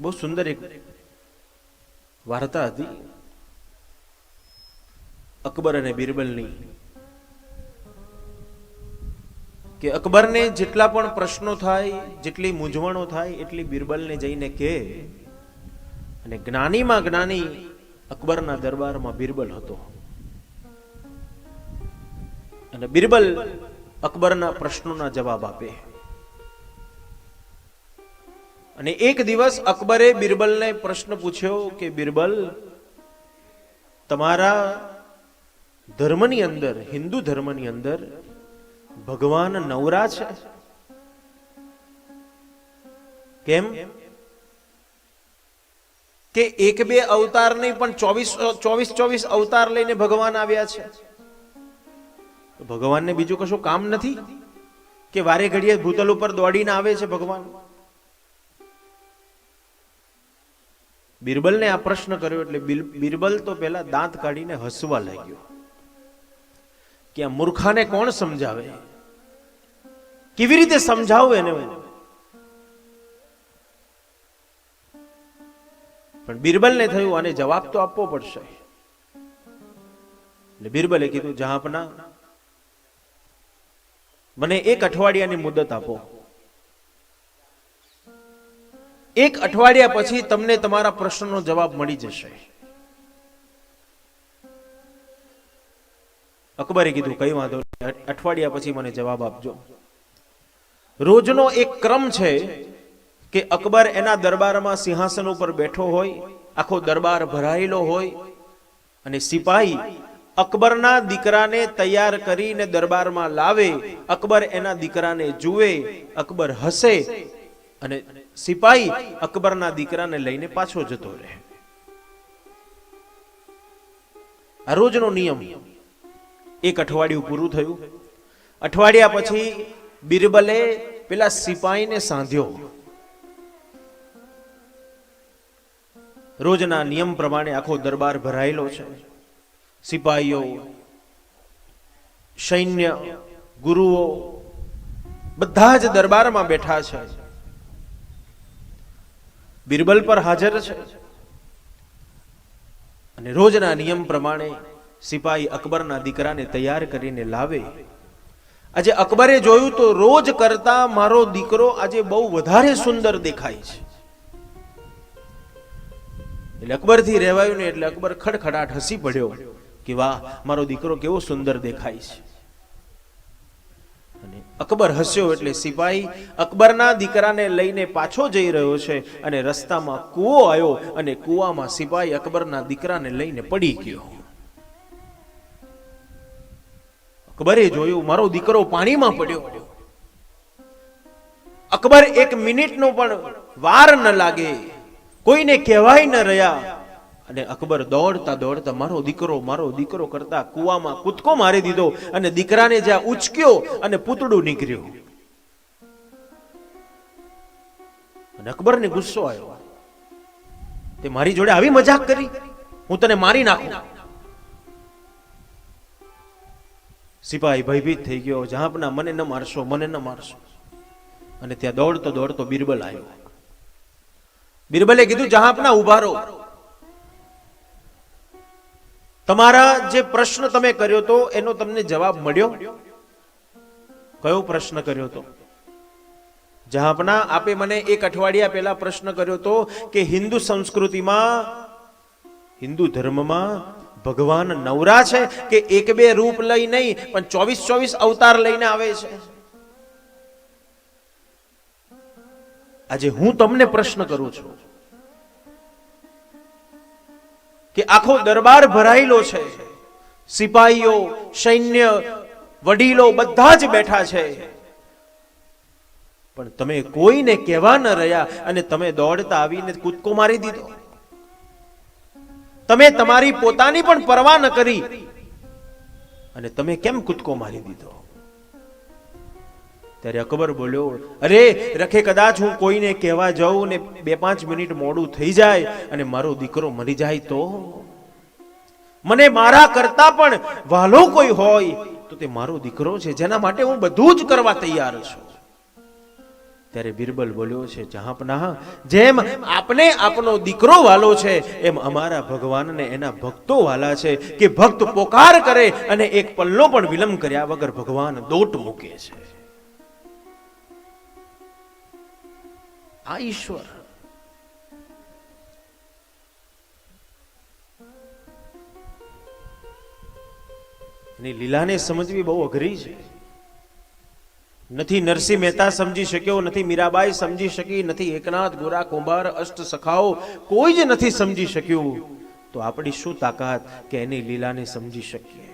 બહુ સુંદર એક વાર્તા હતી. અકબર અને બિરબલની. કે અકબરને જેટલા પણ પ્રશ્નો થાય, જેટલી મૂંઝવણો થાય, એટલી બિરબલને જઈને કહે અને જ્ઞાનીમાં જ્ઞાની અકબરના દરબારમાં બિરબલ હતો. અને બિરબલ અકબરના પ્રશ્નોના જવાબ આપે. અને એક દિવસ અકબરે બિરબલને પ્રશ્ન પૂછ્યો કે, બિરબલ, તમારા ધર્મની અંદર, હિન્દુ ધર્મની અંદર ભગવાન નવરા છે? કેમ? કે એક બે અવતાર નહીં, પણ ચોવીસ ચોવીસ ચોવીસ અવતાર લઈને ભગવાન આવ્યા છે. ભગવાનને બીજું કશું કામ નથી? કે વારે ઘડીએ ભૂતલ ઉપર દોડીને આવે છે ભગવાન? બિરબલને આ પ્રશ્ન કર્યો એટલે બિરબલ તો પેલા દાંત કાઢીને હસવા લાગ્યો. કે આ મૂર્ખાને કોણ સમજાવે? કેવી રીતે સમજાવું એને? હું? પણ બિરબલને થયું, આને જવાબ તો આપવો પડશે. એટલે બિરબલે કીધું જહાપના મને એક અઠવાડિયાની મુદત આપો. એક અઠવાડિયા પછી તમને તમારા પ્રશ્નનો જવાબ મળી જશે. અકબરે કીધું, કઈ વાંધો અઠવાડિયા પછી મને જવાબ આપજો. રોજનો એક ક્રમ છે કે અકબર એના દરબારમાં સિંહાસન ઉપર બેઠો હોય, આખો દરબાર ભરાયેલો હોય, અને સિપાહી અકબરના દીકરાને તૈયાર કરીને દરબારમાં લાવે, અકબર એના દીકરાને જુએ, અકબર હસે અને સિપાહી અકબરના દીકરાને લઈને પાછો જતો રહે. આ રોજનો નિયમ. એક અઠવાડિયું પૂરું થયું. અઠવાડિયા પછી બિરબલે પેલા સિપાહીને સાંધ્યો. રોજના નિયમ પ્રમાણે આખો દરબાર ભરાયેલો છે. સિપાહીઓ સૈન્ય, ગુરુઓ બધા જ દરબારમાં બેઠા છે. બિરબલ પર હાજર છે. અને રોજના નિયમ પ્રમાણે સિપાહી અકબરના દીકરાને તૈયાર કરીને લાવે. આજે અકબરે જોયું તો રોજ કરતા મારો દીકરો આજે બહુ વધારે સુંદર દેખાય છે. એટલે અકબરથી રહેવાયું ને એટલે અકબર ખડખડાટ હસી પડ્યો કે વાહ, મારો દીકરો કેવો સુંદર દેખાય છે. અકબર હસ્યો એટલે સિપાહી અકબરના દીકરાને લઈને પાછો જઈ રહ્યો છે અને રસ્તામાં કૂવો આવ્યો અને કૂવામાં સિપાહી અકબરના દીકરાને લઈને પડી ગયો. અકબરે જોયું, મારો દીકરો પાણીમાં પડ્યો. અકબર એક મિનિટનો પણ વાર ન લાગે. કોઈને કહેવાય ન રહ્યા. અને અકબર દોડતા દોડતા મારો દીકરો મારો દીકરો કરતા કૂવામાં કૂદકો મારી દીધો અને દીકરાને જ્યાં ઉચક્યો અને પૂતળું નીકળ્યું. અને અકબરને ગુસ્સો આવ્યો. તે મારી જોડે આવી મજાક કરી. હું તને મારી નાખું. સિપાહી ભયભીત થઈ ગયો. જહાપના મને ન મારશો, મને ન મારશો. અને ત્યાં દોડતો દોડતો બિરબલ આવ્યો. બિરબલે કીધું જહાપના ઊભા રહો તમારા જે પ્રશ્ન તમે કર્યો તો એનો તમને જવાબ મળ્યો? કયો પ્રશ્ન કર્યો તો? જહાપના આપે મને એક અઠવાડિયા પહેલા પ્રશ્ન કર્યો તો કે હિન્દુ સંસ્કૃતિમાં, હિન્દુ ધર્મમાં ભગવાન નવરા છે કે એક બે રૂપ લઈ નહીં, પણ ચોવીસ ચોવીસ અવતાર લઈને આવે છે? આજે હું તમને પ્રશ્ન કરું છું. કે આખો દરબાર ભરાયેલો છે. સિપાહીઓ સૈન્ય, વડીલો બધા જ બેઠા છે. પણ તમે કોઈને કહેવા ન રહ્યા અને તમે દોડતા આવીને કૂદકો મારી દીધો. તમે તમારી પોતાની પણ પરવા ન કરી. અને તમે કેમ કૂદકો મારી દીધો? ત્યારે અકબર બોલ્યો, અરે, રખે કદાચ હું કોઈને કહેવા જાઉં ને બે પાંચ મિનિટ મોડું થઈ જાય અને મારો દીકરો મરી જાય તો? મને મારા કરતા પણ વાલો કોઈ હોય તો તે મારો દીકરો છે, જેના માટે હું બધું જ કરવા તૈયાર છું. ત્યારે બિરબલ બોલ્યો, છે જહાંપનાહ જેમ આપને આપનો દીકરો વાલો છે, એમ અમારા ભગવાનને એના ભક્તો વાલા છે, કે ભક્ત પોકાર કરે અને એક પલ્લો પણ વિલંબ કર્યા વગર ભગવાન દોટ મૂકે છે. આ ઈશ્વર. એની લીલાને સમજવી બહુ અઘરી છે. નથી નરસિંહ મહેતા સમજી શક્યો, નથી મીરાબાઈ સમજી શકી, નથી એકનાથ, ગોરા, કુંભાર, અષ્ટ સખાઓ, કોઈ જ નથી સમજી શક્યું. તો આપણી શું તાકાત કે એની લીલાને સમજી શકીએ?